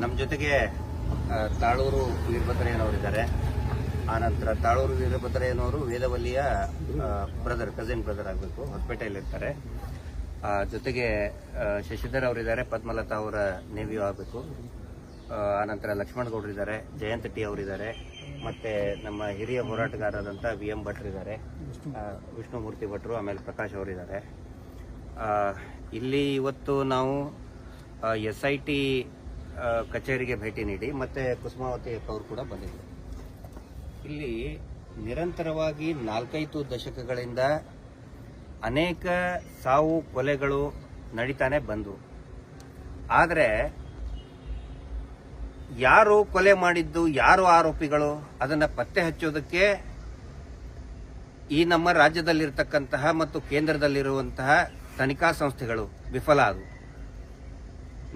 ನಮ್ಮ ಜೊತೆಗೆ ಆ, ತಾಳೂರು ವೀರಭದ್ರಯ್ಯನವರಿದ್ದಾರೆ. ಆನಂತರ ತಾಳೂರು ವೀರಭದ್ರಯ್ಯನವರು ವೇದವಲ್ಲಿಯ ಬ್ರದರ್ ಕಸಿನ್ ಬ್ರದರ್ ಆಗಬೇಕು ಹೊಸಪೇಟೆಯಲ್ಲಿರ್ತಾರೆ. ಆ, ಜೊತೆಗೆ ಆ, ಶಶಿಧರ್ ಅವರಿದ್ದಾರೆ ಪದ್ಮಲತಾ ಅವರ ನೇವಿಯು ಆಗಬೇಕು. ಆನಂತರ ಲಕ್ಷ್ಮಣ್ ಗೌಡರಿದ್ದಾರೆ ಜಯಂತ ಟಿ ಅವರಿದ್ದಾರೆ. ಮತ್ತೆ ನಮ್ಮ ಹಿರಿಯ ಹೋರಾಟಗಾರರಾದಂಥ ವಿ ಎಂ ಭಟ್ರಿದ್ದಾರೆ. ಆ, ವಿಷ್ಣುಮೂರ್ತಿ ಭಟ್ರು ಆಮೇಲೆ ಪ್ರಕಾಶ್ ಅವರಿದ್ದಾರೆ. ಆ, ಇಲ್ಲಿ ಇವತ್ತು ನಾವು ಎಸ್ ಐ ಟಿ ಕಚೇರಿಗೆ ಭೇಟಿ ನೀಡಿ, ಮತ್ತೆ ಕುಸುಮಾವತಿ ಅವರು ಕೂಡ ಬಂದಿದ್ದರು. ಇಲ್ಲಿ ನಿರಂತರವಾಗಿ ನಾಲ್ಕೈದು ದಶಕಗಳಿಂದ ಅನೇಕ ಸಾವು ಕೊಲೆಗಳು ನಡೀತಾನೆ ಬಂದವು ಆದರೆ, ಯಾರು ಕೊಲೆ ಮಾಡಿದ್ದು, ಯಾರು ಆರೋಪಿಗಳು, ಅದನ್ನು ಪತ್ತೆ ಹಚ್ಚೋದಕ್ಕೆ ಈ ನಮ್ಮ ರಾಜ್ಯದಲ್ಲಿರ್ತಕ್ಕಂತಹ ಮತ್ತು ಕೇಂದ್ರದಲ್ಲಿರುವಂತಹ ತನಿಖಾ ಸಂಸ್ಥೆಗಳು ವಿಫಲ ಆದವು.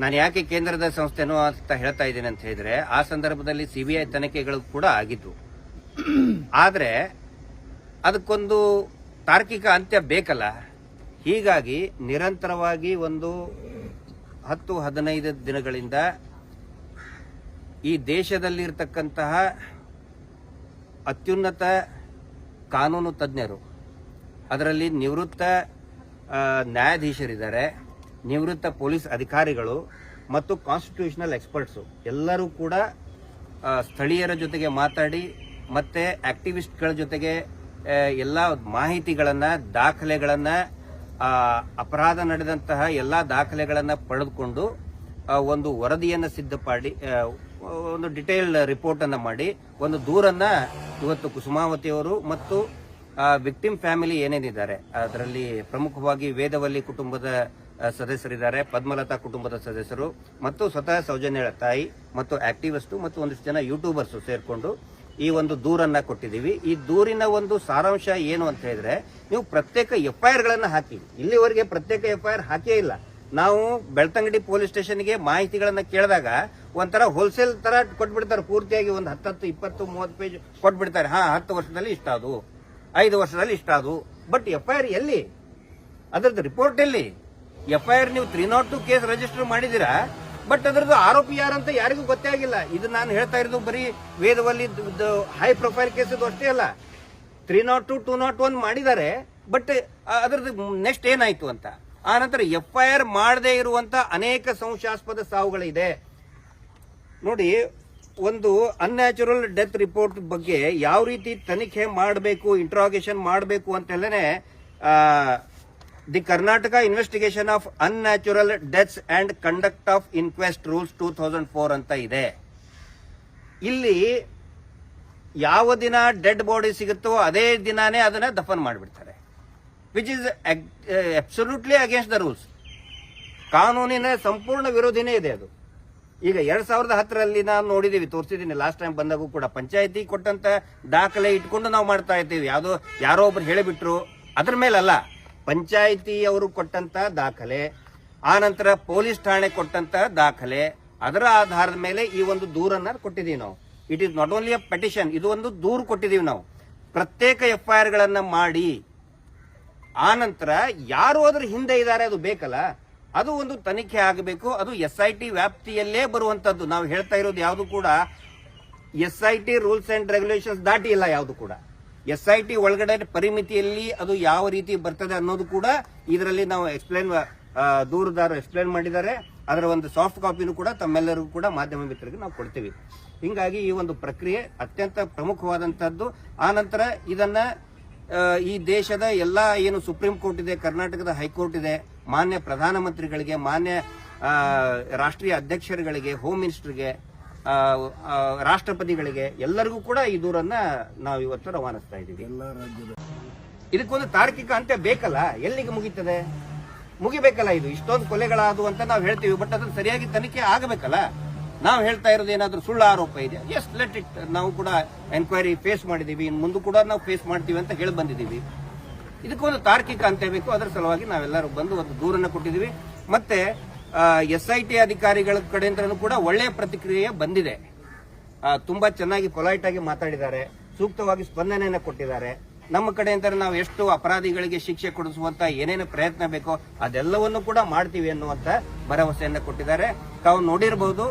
ನಾನು ಯಾಕೆ ಕೇಂದ್ರದ ಸಂಸ್ಥೆನೋ ಅಂತ ಹೇಳ್ತಾ ಇದ್ದೇನೆ ಅಂತ ಹೇಳಿದ್ರೆ, ಆ ಸಂದರ್ಭದಲ್ಲಿ ಸಿಬಿಐ ತನಿಖೆಗಳು ಕೂಡ ಆಗಿದ್ವು. ಆದರೆ, ಅದಕ್ಕೊಂದು ತಾರ್ಕಿಕ ಅಂತ್ಯ ಬೇಕಲ್ಲ. ಹೀಗಾಗಿ ನಿರಂತರವಾಗಿ ಒಂದು ಹತ್ತು, ಹದಿನೈದು ದಿನಗಳಿಂದ ಈ ದೇಶದಲ್ಲಿರ್ತಕ್ಕಂತಹ ಅತ್ಯುನ್ನತ ಕಾನೂನು ತಜ್ಞರು, ಅದರಲ್ಲಿ ನಿವೃತ್ತ ನ್ಯಾಯಾಧೀಶರಿದ್ದಾರೆ, ನಿವೃತ್ತ ಪೊಲೀಸ್ ಅಧಿಕಾರಿಗಳು ಮತ್ತು ಕಾನ್ಸ್ಟಿಟ್ಯೂಷನಲ್ ಎಕ್ಸ್ಪರ್ಟ್ಸು ಎಲ್ಲರೂ ಕೂಡ ಸ್ಥಳೀಯರ ಜೊತೆಗೆ ಮಾತಾಡಿ, ಮತ್ತು ಆ್ಯಕ್ಟಿವಿಸ್ಟ್ಗಳ ಜೊತೆಗೆ ಎಲ್ಲ ಮಾಹಿತಿಗಳನ್ನು, ದಾಖಲೆಗಳನ್ನು ಅಪರಾಧ ನಡೆದಂತಹ ಎಲ್ಲ ದಾಖಲೆಗಳನ್ನು ಪಡೆದುಕೊಂಡು ಒಂದು ವರದಿಯನ್ನು ಸಿದ್ಧಪಡಿ ಒಂದು ಡಿಟೇಲ್ಡ್ ರಿಪೋರ್ಟನ್ನು ಮಾಡಿ, ಒಂದು ದೂರನ್ನು ಇವತ್ತು ಕುಸುಮಾವತಿಯವರು ಮತ್ತು ವಿಕ್ಟಿಮ್ ಫ್ಯಾಮಿಲಿ ಏನೇನಿದ್ದಾರೆ? ಅದರಲ್ಲಿ ಪ್ರಮುಖವಾಗಿ ವೇದವಲ್ಲಿ ಕುಟುಂಬದ ಸದಸ್ಯರಿದ್ದಾರೆ. ಪದ್ಮಲತಾ ಕುಟುಂಬದ ಸದಸ್ಯರು ಮತ್ತು ಸ್ವತಃ ಸೌಜನ್ಯಳ ತಾಯಿ ಮತ್ತು ಆಕ್ಟಿವಿಸ್ಟು ಮತ್ತು ಒಂದಿಷ್ಟು ಜನ ಯೂಟ್ಯೂಬರ್ಸ್ ಸೇರಿಕೊಂಡು ಈ ಒಂದು ದೂರನ್ನ ಕೊಟ್ಟಿದ್ದೀವಿ. ಈ ದೂರಿನ ಒಂದು ಸಾರಾಂಶ ಏನು ಅಂತ ಹೇಳಿದ್ರೆ, ನೀವು ಪ್ರತ್ಯೇಕ ಎಫ್ ಐ ಆರ್ಗಳನ್ನು ಹಾಕಿ. ಇಲ್ಲಿವರೆಗೆ ಪ್ರತ್ಯೇಕ ಎಫ್ ಐ ಆರ್ ಹಾಕೇ ಇಲ್ಲ. ನಾವು ಬೆಳ್ತಂಗಡಿ ಪೊಲೀಸ್ ಸ್ಟೇಷನ್ಗೆ ಮಾಹಿತಿಗಳನ್ನು ಕೇಳಿದಾಗ ಒಂಥರ ಹೋಲ್ಸೇಲ್ ತರ ಕೊಟ್ಬಿಡ್ತಾರೆ. ಪೂರ್ತಿಯಾಗಿ ಒಂದು ಹತ್ತತ್ತು, ಇಪ್ಪತ್ತು, ಮೂವತ್ತು ಪೇಜ್ ಕೊಟ್ಬಿಡ್ತಾರೆ. ಹಾ, ಹತ್ತು ವರ್ಷದಲ್ಲಿ ಇಷ್ಟ ಅದು. ಐದು ವರ್ಷದಲ್ಲಿ ಇಷ್ಟ ಅದು ಬಟ್ ಎಫ್ ಐ ಆರ್ ಎಲ್ಲಿ? ಅದರದ್ದು ರಿಪೋರ್ಟ್ ಎಲ್ಲಿ? ಎಫ್ ಐ ಆರ್ ನೀವು three not two case register ಮಾಡಿದ್ದೀರಾ? ಬಟ್ ಅದರದ್ದು ಆರೋಪಿ ಯಾರಂತ ಯಾರಿಗೂ ಗೊತ್ತೇ ಆಗಿಲ್ಲ. ಇದು ನಾನು ಹೇಳ್ತಾ ಇರೋದು ಬರೀ ವೇದವಲ್ಲಿ ಹೈ ಪ್ರೊಫೈಲ್ ಕೇಸ್ ಅಷ್ಟೇ ಅಲ್ಲ. Three not two two not one ಮಾಡಿದ್ದಾರೆ. ಬಟ್ ಅದರದ್ದು ನೆಕ್ಸ್ಟ್ ಏನಾಯ್ತು ಅಂತ? ಆನಂತರ ನಂತರ ಎಫ್ ಐ ಆರ್ ಮಾಡದೇ ಇರುವಂತಹ ಅನೇಕ ಸಂಶಯಾಸ್ಪದ ಸಾವುಗಳಿದೆ. ನೋಡಿ ಒಂದು ಅನ್ಯಾಚುರಲ್ ಡೆತ್ ರಿಪೋರ್ಟ್ ಬಗ್ಗೆ ಯಾವ ರೀತಿ ತನಿಖೆ ಮಾಡಬೇಕು ಇಂಟ್ರಾಗೇಷನ್ ಮಾಡಬೇಕು ಅಂತಲೇ the Karnataka investigation of unnatural deaths and conduct of inquest rules two thousand four ಅಂತ ಇದೆ. ಇಲ್ಲಿ ಯಾವ ದಿನ ಡೆಡ್ ಬಾಡಿ ಸಿಗುತ್ತೋ ಅದೇ ದಿನಾನೇ ಅದನ್ನ ದಫನ್ ಮಾಡಿಬಿಡ್ತಾರೆ. Which is absolutely against the rules ಕಾನೂನಿನ ಸಂಪೂರ್ಣ ವಿರೋಧಿನೇ ಇದೆ ಅದು. ಈಗ ಎರಡ್ ಸಾವಿರದ ಹತ್ತರಲ್ಲಿ ನಾವು ನೋಡಿದೀವಿ, ತೋರಿಸಿದೀನಿ. ಲಾಸ್ಟ್ ಟೈಮ್ ಬಂದಾಗೂ ಕೂಡ ಪಂಚಾಯತಿ ಕೊಟ್ಟಂತ ದಾಖಲೆ ಇಟ್ಕೊಂಡು ನಾವು ಮಾಡ್ತಾ ಇದ್ದೀವಿ. ಯಾವುದೋ, ಯಾರೋ ಒಬ್ರು ಹೇಳಿಬಿಟ್ರು. ಅದ್ರ ಮೇಲಲ್ಲ ಪಂಚಾಯತಿ ಅವರು ಕೊಟ್ಟಂತ ದಾಖಲೆ ಆನಂತರ ಪೊಲೀಸ್ ಠಾಣೆ ಕೊಟ್ಟಂತ ದಾಖಲೆ, ಅದರ ಆಧಾರದ ಮೇಲೆ ಈ ಒಂದು ದೂರನ್ನ ಕೊಟ್ಟಿದ್ದೀವಿ ನಾವು. It is not only a petition ಇದು ಒಂದು ದೂರು ಕೊಟ್ಟಿದ್ದೀವಿ ನಾವು. ಪ್ರತ್ಯೇಕ ಎಫ್ ಐ ಆರ್ ಗಳನ್ನ ಮಾಡಿ, ಆ ನಂತರ ಯಾರು ಅದ್ರ ಹಿಂದೆ ಇದ್ದಾರೆ, ಅದು ಬೇಕಲ್ಲ. ಅದು ಒಂದು ತನಿಖೆ ಆಗಬೇಕು, ಅದು ಎಸ್ ಐ ಟಿ ವ್ಯಾಪ್ತಿಯಲ್ಲೇ ಬರುವಂತದ್ದು. ನಾವು ಹೇಳ್ತಾ ಇರೋದು ಯಾವುದು ಕೂಡ S I T rules and regulations ದಾಟಿ ಇಲ್ಲ ಯಾವುದು ಕೂಡ. ಎಸ್ ಐ ಟಿ ಒಳಗಡೆ ಪರಿಮಿತಿಯಲ್ಲಿ ಅದು ಯಾವ ರೀತಿ ಬರ್ತದೆ ಅನ್ನೋದು ಕೂಡ ಇದರಲ್ಲಿ ನಾವು ಎಕ್ಸ್ಪ್ಲೇನ್ ದೂರದಾರ ಎಕ್ಸ್ಪ್ಲೇನ್ ಮಾಡಿದ್ದಾರೆ. ಅದರ ಒಂದು ಸಾಫ್ಟ್ ಕಾಪಿನೂ ಕೂಡ ತಮ್ಮೆಲ್ಲರಿಗೂ ಕೂಡ ಮಾಧ್ಯಮ ಮಿತ್ರರಿಗೆ ನಾವು ಕೊಡ್ತೀವಿ. ಹಿಂಗಾಗಿ ಈ ಒಂದು ಪ್ರಕ್ರಿಯೆ ಅತ್ಯಂತ ಪ್ರಮುಖವಾದಂಥದ್ದು ಆನಂತರ ಇದನ್ನು ಇದನ್ನ ಈ ದೇಶದ ಎಲ್ಲ ಏನು ಸುಪ್ರೀಂ ಕೋರ್ಟ್ ಇದೆ, ಕರ್ನಾಟಕದ ಹೈಕೋರ್ಟ್ ಇದೆ ಮಾನ್ಯ ಪ್ರಧಾನಮಂತ್ರಿಗಳಿಗೆ ಮಾನ್ಯ ರಾಷ್ಟ್ರೀಯ ಅಧ್ಯಕ್ಷರುಗಳಿಗೆ ಹೋಮ್ ಮಿನಿಸ್ಟರ್ಗೆ ರಾಷ್ಟ್ರಪತಿಗಳಿಗೆ ಎಲ್ಲರಿಗೂ ಕೂಡ ಈ ದೂರನ್ನ ನಾವು ಇವತ್ತು ರವಾನಿಸ್ತಾ ಇದ್ದೀವಿ. ಎಲ್ಲ ರಾಜ್ಯದ ಇದಕ್ಕೊಂದು ತಾರ್ಕಿಕ ಅಂತ್ಯ ಬೇಕಲ್ಲ? ಎಲ್ಲಿಗೆ ಮುಗೀತದೆ? ಮುಗಿಬೇಕಲ್ಲ ಇದು? ಇಷ್ಟೊಂದು ಕೊಲೆಗಳಾದವು ಅಂತ ನಾವು ಹೇಳ್ತೀವಿ ಬಟ್ ಅದನ್ನು ಸರಿಯಾಗಿ ತನಿಖೆ ಆಗಬೇಕಲ್ಲ? ನಾವು ಹೇಳ್ತಾ ಇರೋದು ಏನಾದರೂ ಸುಳ್ಳು ಆರೋಪ ಇದೆ ಎಸ್ ಲೆಟ್ ಇಟ್ ನಾವು ಕೂಡ ಎನ್ಕ್ವೈರಿ ಫೇಸ್ ಮಾಡಿದೀವಿ ಇನ್ನು ಮುಂದೆ ಕೂಡ ನಾವು ಫೇಸ್ ಮಾಡ್ತೀವಿ ಅಂತ ಹೇಳಿ ಬಂದಿದ್ದೀವಿ. ಇದಕ್ಕೊಂದು ತಾರ್ಕಿಕ ಅಂತ್ಯ ಬೇಕು ಅದರ ಸಲುವಾಗಿ ನಾವೆಲ್ಲರೂ ಬಂದು ಒಂದು ದೂರನ್ನ ಕೊಟ್ಟಿದ್ದೀವಿ. ಮತ್ತೆ ಎಸ್ ಐ ಟಿ ಅಧಿಕಾರಿಗಳ ಕಡೆಯಿಂದ ಕೂಡ ಒಳ್ಳೆಯ ಪ್ರತಿಕ್ರಿಯೆ ಬಂದಿದೆ. ತುಂಬಾ ಚೆನ್ನಾಗಿ ಪೊಲೈಟ್ ಆಗಿ ಮಾತಾಡಿದ್ದಾರೆ. ಸೂಕ್ತವಾಗಿ ಸ್ಪಂದನೆಯನ್ನು ಕೊಟ್ಟಿದ್ದಾರೆ. ನಮ್ಮ ಕಡೆಯಿಂದ ನಾವು ಎಷ್ಟು ಅಪರಾಧಿಗಳಿಗೆ ಶಿಕ್ಷೆ ಕೊಡಿಸುವಂತ ಏನೇನು ಪ್ರಯತ್ನ ಬೇಕೋ ಅದೆಲ್ಲವನ್ನು ಕೂಡ ಮಾಡ್ತೀವಿ ಅನ್ನುವಂತ ಭರವಸೆಯನ್ನು ಕೊಟ್ಟಿದ್ದಾರೆ. ತಾವು ನೋಡಿರಬಹುದು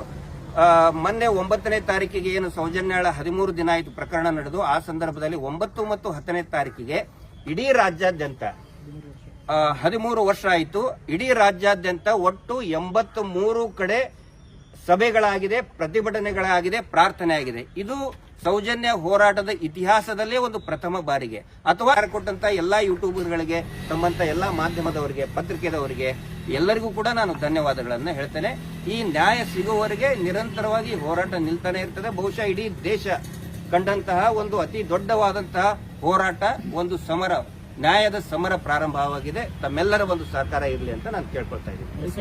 ಮೊನ್ನೆ ಒಂಬತ್ತನೇ ತಾರೀಕಿಗೆ ಏನು ಸೌಜನ್ಯಾಳ ಹದಿಮೂರು ದಿನ ಆಯಿತು ಪ್ರಕರಣ ನಡೆದು, ಆ ಸಂದರ್ಭದಲ್ಲಿ ಒಂಬತ್ತು ಮತ್ತು ಹತ್ತನೇ ತಾರೀಕಿಗೆ ಇಡೀ ರಾಜ್ಯಾದ್ಯಂತ. ಹದಿಮೂರು ವರ್ಷ ಆಯಿತು. ಇಡೀ ರಾಜ್ಯಾದ್ಯಂತ ಒಟ್ಟು ಎಂಬತ್ತು ಮೂರು ಕಡೆ ಸಭೆಗಳಾಗಿದೆ, ಪ್ರತಿಭಟನೆಗಳಾಗಿದೆ ಪ್ರಾರ್ಥನೆ ಆಗಿದೆ ಇದು ಸೌಜನ್ಯ ಹೋರಾಟದ ಇತಿಹಾಸದಲ್ಲೇ ಒಂದು ಪ್ರಥಮ ಬಾರಿಗೆ. ಅಥವಾ ಕೊಟ್ಟಂತ ಎಲ್ಲಾ ಯೂಟ್ಯೂಬರ್ಗಳಿಗೆ, ತಮ್ಮಂತ ಎಲ್ಲಾ ಮಾಧ್ಯಮದವರಿಗೆ, ಪತ್ರಿಕೆದವರಿಗೆ, ಎಲ್ಲರಿಗೂ ಕೂಡ ನಾನು ಧನ್ಯವಾದಗಳನ್ನು ಹೇಳ್ತೇನೆ. ಈ ನ್ಯಾಯ ಸಿಗುವವರೆಗೆ ನಿರಂತರವಾಗಿ ಹೋರಾಟ ನಿಲ್ತಾನೆ ಇರ್ತದೆ. ಬಹುಶಃ ಇಡೀ ದೇಶ ಕಂಡಂತಹ ಒಂದು ಅತಿ ದೊಡ್ಡವಾದಂತಹ ಹೋರಾಟ, ಒಂದು ಸಮರ, ನ್ಯಾಯದ ಸಮರ ಪ್ರಾರಂಭವಾಗಿದೆ. ತಮ್ಮೆಲ್ಲರ ಒಂದು ಸಹಕಾರ ಇರಲಿ ಅಂತ ನಾನು ಕೇಳ್ಕೊಳ್ತಾ ಇದ್ದೀನಿ.